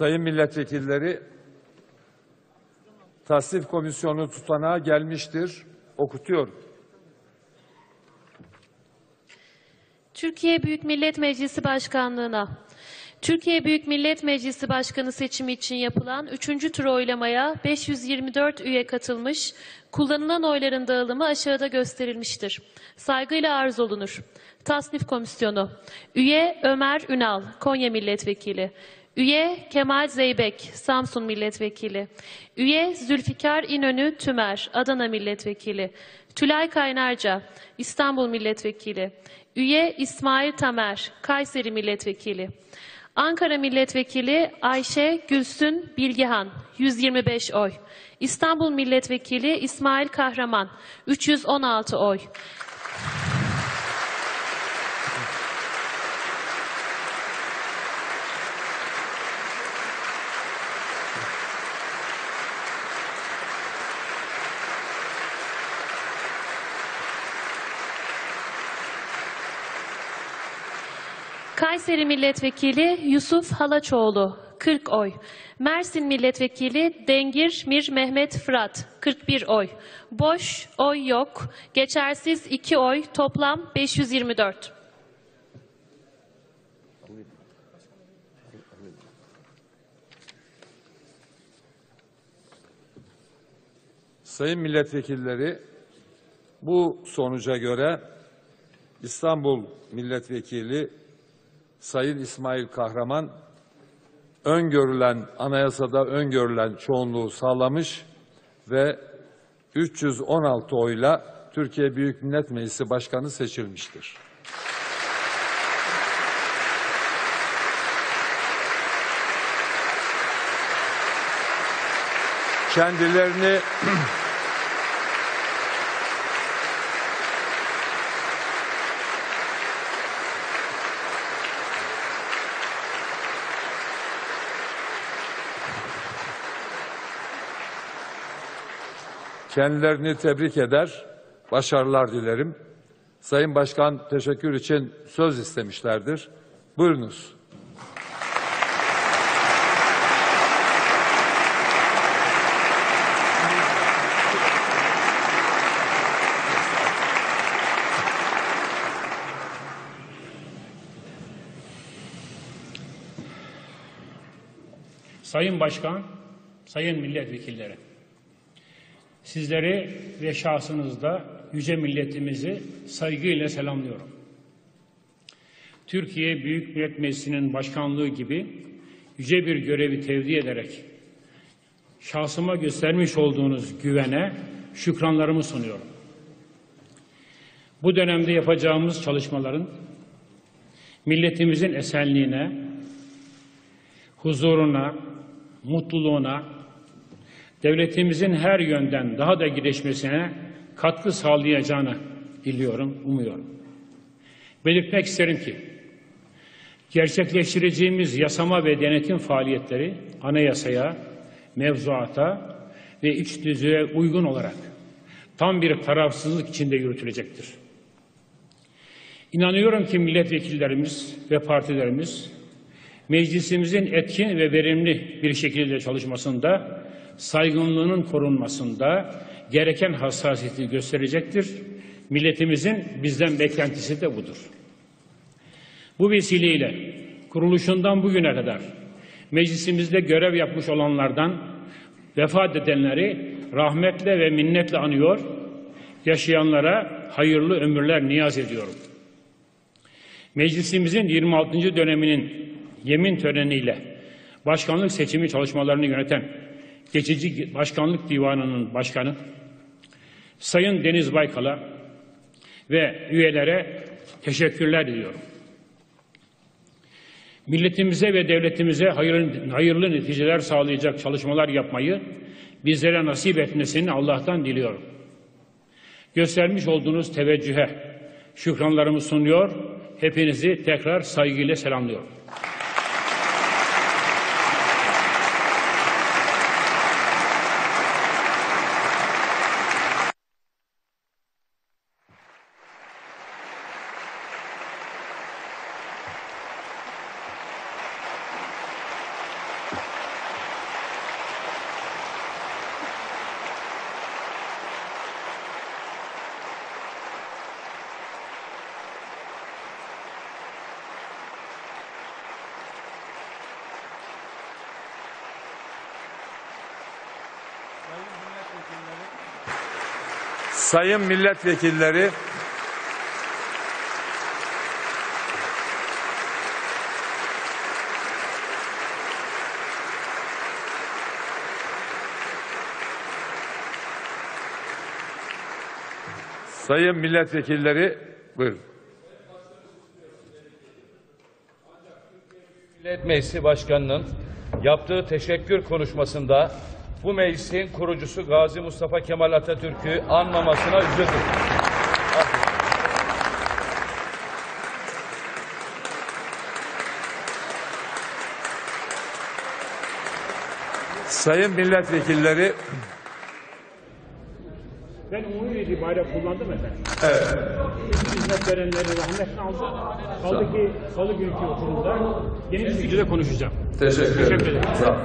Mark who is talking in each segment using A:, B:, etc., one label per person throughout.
A: Sayın milletvekilleri, tasnif komisyonu tutanağı gelmiştir. Okutuyorum.
B: Türkiye Büyük Millet Meclisi Başkanlığına Türkiye Büyük Millet Meclisi Başkanı seçimi için yapılan 3. tur oylamaya 524 üye katılmış, kullanılan oyların dağılımı aşağıda gösterilmiştir. Saygıyla arz olunur. Tasnif Komisyonu Üye Ömer Ünal, Konya Milletvekili Üye Kemal Zeybek, Samsun Milletvekili. Üye Zülfikar İnönü Tümer, Adana Milletvekili. Tülay Kaynarca, İstanbul Milletvekili. Üye İsmail Tamer, Kayseri Milletvekili. Ankara Milletvekili Ayşe Gülsün Bilgehan, 125 oy. İstanbul Milletvekili İsmail Kahraman, 316 oy. Kayseri Milletvekili Yusuf Halaçoğlu 40 oy. Mersin Milletvekili Dengir Mir Mehmet Fırat 41 oy. Boş oy yok. Geçersiz 2 oy. Toplam 524.
A: Sayın milletvekilleri, bu sonuca göre İstanbul Milletvekili Sayın İsmail Kahraman öngörülen anayasada öngörülen çoğunluğu sağlamış ve 316 oyla Türkiye Büyük Millet Meclisi Başkanı seçilmiştir. Kendilerini Kendilerini tebrik eder, başarılar dilerim. Sayın Başkan teşekkür için söz istemişlerdir. Buyurunuz.
C: Sayın Başkan, Sayın Milletvekilleri, sizleri ve şahsınızda yüce milletimizi saygıyla selamlıyorum. Türkiye Büyük Millet Meclisi'nin başkanlığı gibi yüce bir görevi tevdi ederek şahsıma göstermiş olduğunuz güvene şükranlarımı sunuyorum. Bu dönemde yapacağımız çalışmaların milletimizin esenliğine, huzuruna, mutluluğuna, devletimizin her yönden daha da gelişmesine katkı sağlayacağını diliyorum, umuyorum. Belirtmek isterim ki, gerçekleştireceğimiz yasama ve denetim faaliyetleri anayasaya, mevzuata ve iç düzeye uygun olarak tam bir tarafsızlık içinde yürütülecektir. İnanıyorum ki milletvekillerimiz ve partilerimiz meclisimizin etkin ve verimli bir şekilde çalışmasında saygınlığının korunmasında gereken hassasiyeti gösterecektir. Milletimizin bizden beklentisi de budur. Bu vesileyle kuruluşundan bugüne kadar meclisimizde görev yapmış olanlardan vefat edenleri rahmetle ve minnetle anıyor, yaşayanlara hayırlı ömürler niyaz ediyorum. Meclisimizin 26. döneminin yemin töreniyle başkanlık seçimi çalışmalarını yöneten geçici başkanlık divanının başkanı Sayın Deniz Baykal'a ve üyelere teşekkürler ediyorum. Milletimize ve devletimize hayırlı, hayırlı neticeler sağlayacak çalışmalar yapmayı bizlere nasip etmesini Allah'tan diliyorum. Göstermiş olduğunuz teveccühe şükranlarımı sunuyor, hepinizi tekrar saygıyla selamlıyorum.
A: Sayın milletvekilleri, Sayın milletvekilleri, buyurun.
D: Millet Meclisi Başkanı'nın yaptığı teşekkür konuşmasında bu meclisin kurucusu Gazi Mustafa Kemal Atatürk'ü anmamasına üzüldüm.
A: Sayın milletvekilleri,
C: Ben umumi itibariyle kullandım efendim. Evet. Hizmet verenleri rahmetle aldı. Kaldı ki salı günkü oturumda geniş bir şekilde konuşacağım.
A: teşekkür
C: Teşekkür
A: ederim.
C: ederim.
A: Sağ olun.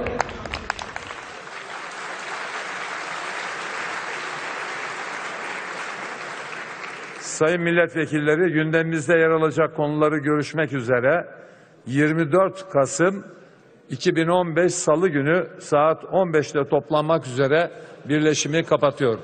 A: Sayın milletvekilleri gündemimizde yer alacak konuları görüşmek üzere 24 Kasım 2015 Salı günü saat 15'te toplanmak üzere birleşimi kapatıyorum.